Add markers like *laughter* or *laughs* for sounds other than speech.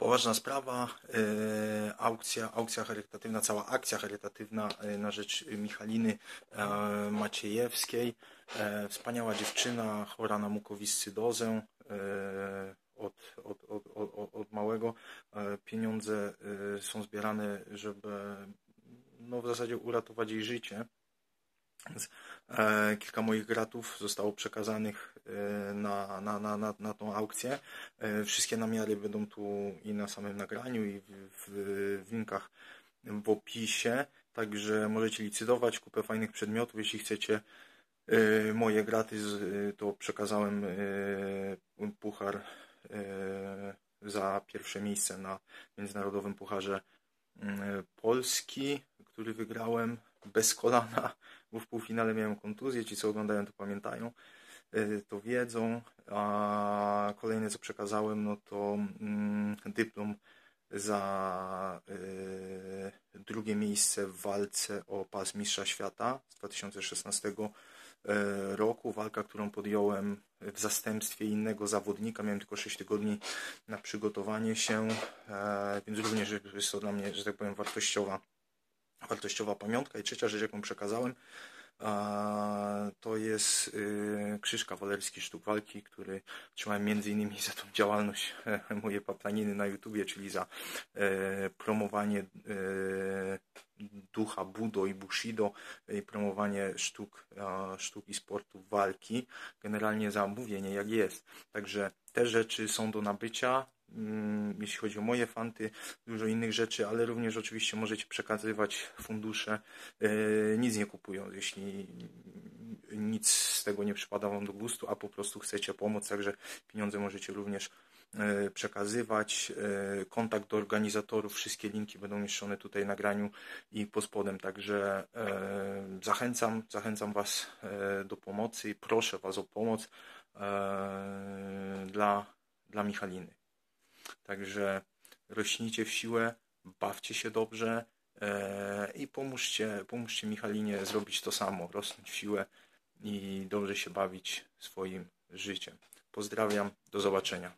Poważna sprawa, e, aukcja, aukcja charytatywna, cała akcja charytatywna e, na rzecz Michaliny e, Maciejewskiej. Wspaniała dziewczyna, chora na mukowiscydozę od, od, od, od, od małego. Pieniądze są zbierane, żeby no, w zasadzie uratować jej życie. Więc, e, kilka moich gratów zostało przekazanych e, na, na, na, na, na tą aukcję. E, wszystkie namiary będą tu i na samym nagraniu, i w, w, linkach w opisie. Także możecie licytować kupę fajnych przedmiotów. Jeśli chcecie e, moje graty, e, to przekazałem e, puchar e, za pierwsze miejsce na Międzynarodowym Pucharze mm, Polski, który wygrałem bez kolana, bo w półfinale miałem kontuzję. Ci, co oglądają, to pamiętają, y, to wiedzą. A kolejne, co przekazałem, no to mm, dyplom za y, drugie miejsce w walce o pas Mistrza Świata z 2016 y, roku. Walka, którą podjąłem w zastępstwie innego zawodnika. Miałem tylko 6 tygodni na przygotowanie się, e, więc również jest to dla mnie, że tak powiem, wartościowa wartościowa pamiątka. I trzecia rzecz, jaką przekazałem, to jest y, krzyż kawalerski sztuk walki, który trzymałem między innymi za tą działalność *laughs* moje paplaniny na YouTubie, czyli za e, promowanie e, ducha Budo i Bushido i promowanie sztuk, sztuk i sportu walki, generalnie za mówienie jak jest. Także te rzeczy są do nabycia. Mm, Jeśli chodzi o moje fanty, dużo innych rzeczy, ale również oczywiście możecie przekazywać fundusze, e, nic nie kupując, jeśli nic z tego nie przypada Wam do gustu, a po prostu chcecie pomóc, także pieniądze możecie również e, przekazywać. E, Kontakt do organizatorów, wszystkie linki będą mieszczone tutaj w nagraniu i pod spodem, także zachęcam, zachęcam Was do pomocy i proszę Was o pomoc dla, dla Michaliny. Także rośnijcie w siłę, bawcie się dobrze e, i pomóżcie, pomóżcie Michalinie zrobić to samo, rosnąć w siłę i dobrze się bawić swoim życiem. Pozdrawiam, do zobaczenia.